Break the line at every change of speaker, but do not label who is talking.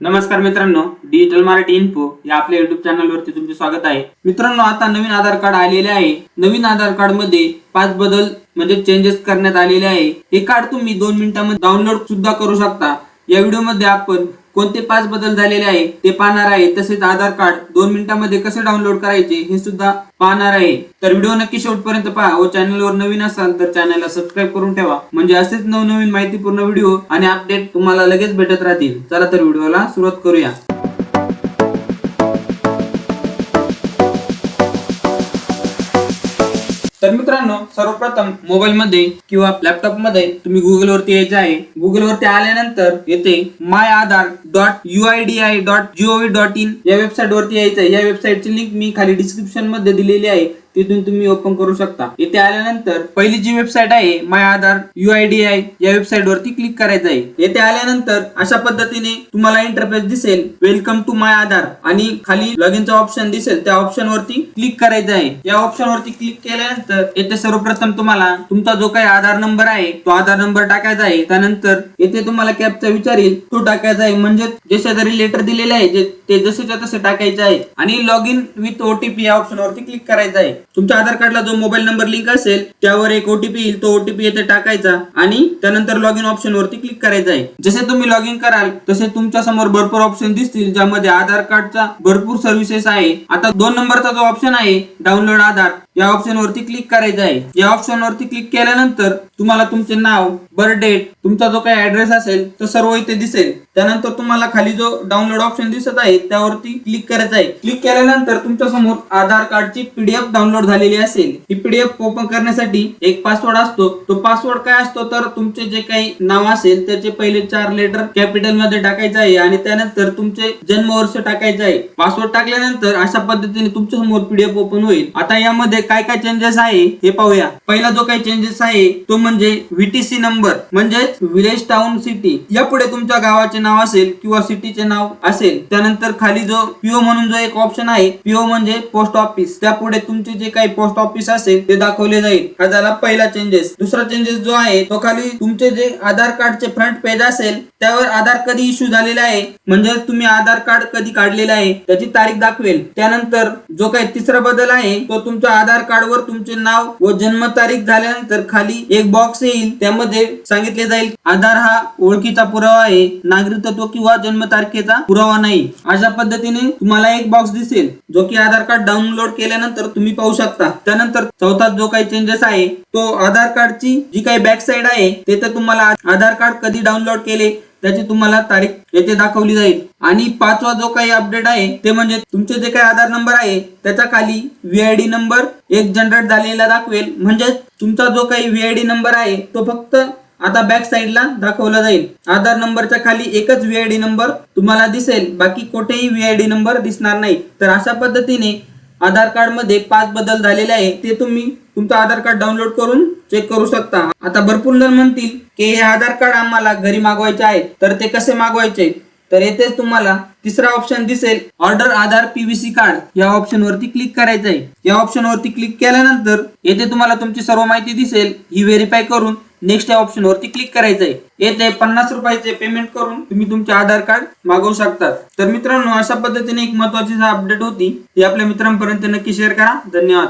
नमस्कार मित्रांनो digital Marathi info या आपल्या युट्यूब चॅनल वरती तुमचे स्वागत आहे. मित्रांनो आता नवीन आधार कार्ड आलेले आहे. नवीन आधार कार्डमध्ये पाच बदल म्हणजे चेंजेस करण्यात आलेले आहे. हे कार्ड तुम्ही दोन मिनिटांमध्ये डाउनलोड सुद्धा करू शकता. या व्हिडिओमध्ये आपण कोणते पाच बदल झालेले आहे ते पाहणार आहे. तसेच आधार कार्ड दोन मिनिटांमध्ये कसे डाउनलोड करायचे हे सुद्धा पाहणार आहे. तर व्हिडिओ नक्की शेवटपर्यंत पहा. हो व चॅनलवर नवीन असाल तर चॅनलला सबस्क्राईब करून ठेवा. म्हणजे असेच नवनवीन माहितीपूर्ण व्हिडिओ आणि अपडेट तुम्हाला लगेच भेटत राहतील. चला तर व्हिडिओला सुरुवात करूया. तर मित्रांनो सर्वप्रथम मोबाईल मध्ये किंवा लॅपटॉपमध्ये तुम्ही गुगल वरती यायचे आहे. गुगल वरती आल्यानंतर येथे my Aadhaar dot U I D A I dot gov dot in website वरती यायचं आहे. या वेबसाईटची लिंक मी खाली डिस्क्रिप्शनमध्ये दिलेली आहे. तिथून तुम्ही ओपन करू शकता. इथे आल्यानंतर पहिली जी वेबसाईट आहे my Aadhaar U I D A I website वरती क्लिक करायचं आहे. येथे आल्यानंतर अशा पद्धतीने तुम्हाला इंटरफेस दिसेल. वेलकम टू माय आधार आणि खाली लॉग इनचा ऑप्शन दिसेल त्या ऑप्शन वरती क्लिक करायचं आहे. या ऑप्शन वरती क्लिक केल्यानंतर येथे सर्वप्रथम तुम्हाला तुमचा जो काही आधार नंबर आहे तो आधार नंबर टाकायचा आहे. त्यानंतर येथे तुम्हाला कॅपचा विचारेल तो टाकायचा आहे. म्हणजे जे शेजारी लेटर दिलेले आहे ते जसेच्या तसे टाकायचे आहे. आणि लॉग इन विथ ओटीपी या ऑप्शन वरती क्लिक करायचं आहे. तुमच्या आधार कार्डला जो मोबाईल नंबर लिंक असेल त्यावर एक ओटीपी येईल. तो ओटीपी येथे टाकायचा आणि त्यानंतर लॉग इन ऑप्शन वरती क्लिक करायचं आहे. जसे तुम्ही लॉग इन कराल तसे तुमच्यासमोर भरपूर ऑप्शन दिसतील ज्यामध्ये आधार कार्डचा भरपूर सर्व्हिसेस आहे. आता दोन नंबरचा जो ऑप्शन आहे डाउनलोड आधार या ऑप्शन वरती क्लिक करायचं आहे. या ऑप्शन वरती क्लिक केल्यानंतर तुम्हाला तुमचे नाव बर्थ डेट तुमचा जो काही ऍड्रेस असेल तो सर्व इथे दिसेल. त्यानंतर तुम्हाला खाली जो डाउनलोड ऑप्शन दिसत आहे त्यावरती क्लिक करायचं आहे. क्लिक केल्यानंतर तुमच्यासमोर आधार कार्डची पीडीएफ डाउनलोड झालेली असेल. ही पीडीएफ ओपन करण्यासाठी एक पासवर्ड असतो. तो पासवर्ड काय असतो? तर तुमचे जे काही नाव असेल त्याचे पहिले चार लेटर कॅपिटलमध्ये टाकायचं आहे आणि त्यानंतर तुमचे जन्मवर्ष टाकायचं आहे. पासवर्ड टाकल्यानंतर अशा पद्धतीने तुमच्यासमोर पीडीएफ ओपन होईल. आता यामध्ये काय काय चेंजेस आहे हे पाहूया. पहिला जो काही चेंजेस आहे तो म्हणजे म्हणजे व्हीटीसी नंबर म्हणजेच विलेज टाउन सिटी यापुढे तुमच्या गावाचे नाव असेल किंवा सिटीचे नाव असेल त्यानंतर खाली जो पीओ म्हणून जो एक ऑप्शन आहे पीओ म्हणजे पोस्ट ऑफिस त्यापुढे तुमचे जे काही पोस्ट ऑफिस असेल ते दाखवले जाईल. हा झाला पहिला चेंजेस दुसरा चेंजेस जो आहे तो खाली तुमचे जे आधार कार्डचे फ्रंट पेज असेल त्यावर आधार कधी इश्यू झालेला आहे म्हणजे तुम्ही आधार कार्ड कधी काढलेला आहे त्याची तारीख दाखवेल. त्यानंतर जो काही तिसरा बदल आहे तो तुमच्या आधार कार्डवर तुमचे नाव व जन्मतारीख झाल्यानंतर खाली एक बॉक्स येईल त्यामध्ये सांगितले जाईल आधार हा ओळखीचा पुरावा आहे नागरिकत्व किंवा जन्म तारखेचा पुरावा नाही. अशा पद्धतीने तुम्हाला एक बॉक्स दिसेल जो की आधार कार्ड डाउनलोड केल्यानंतर तुम्ही पाहू शकता. त्यानंतर चौथा जो काही चेंजेस आहे तो आधार कार्डची जी काही बॅक साईड आहे ते तर तुम्हाला आधार कार्ड कधी डाउनलोड केले त्याची तुम्हाला तारीख येथे दाखवली जाईल. आणि पाचवा जो काही अपडेट आहे ते म्हणजे तुमचे जे काही आधार नंबर आहे त्याच्याखाली व्हीआयडी नंबर एक जनरेट झालेला दाखवेल. म्हणजे तुमचा जो काही व्हीआयडी नंबर आहे तो फक्त आता बॅक साईडला दाखवला जाईल. आधार नंबरच्या खाली एकच व्हीआयडी नंबर तुम्हाला दिसेल. बाकी कुठेही व्हीआयडी नंबर दिसणार नाही. तर अशा पद्धतीने आधार कार्डमध्ये पाच बदल झालेले आहे. ते तुम्ही तुमचं आधार कार्ड डाउनलोड करून चेक करू शकता. आता भरपूर जण म्हणतील की हे आधार कार्ड आम्हाला घरी मागवायचे आहे तर ते कसे मागवायचे? तर येथेच तुम्हाला तिसरा ऑप्शन दिसेल. ऑर्डर आधार पीव्हीसी कार्ड या ऑप्शन वरती क्लिक करायचं आहे या ऑप्शन वरती क्लिक केल्यानंतर येथे तुम्हाला तुमची सर्व माहिती दिसेल. ही व्हेरीफाय करून नेक्स्ट या ऑप्शन वरती क्लिक करायचं आहे येथे पन्नास रुपयाचे पेमेंट करून तुम्ही तुमचे आधार कार्ड मागवू शकतात. तर मित्रांनो अशा पद्धतीने एक महत्वाची अपडेट होती. ती आपल्या मित्रांपर्यंत नक्की शेअर करा. धन्यवाद.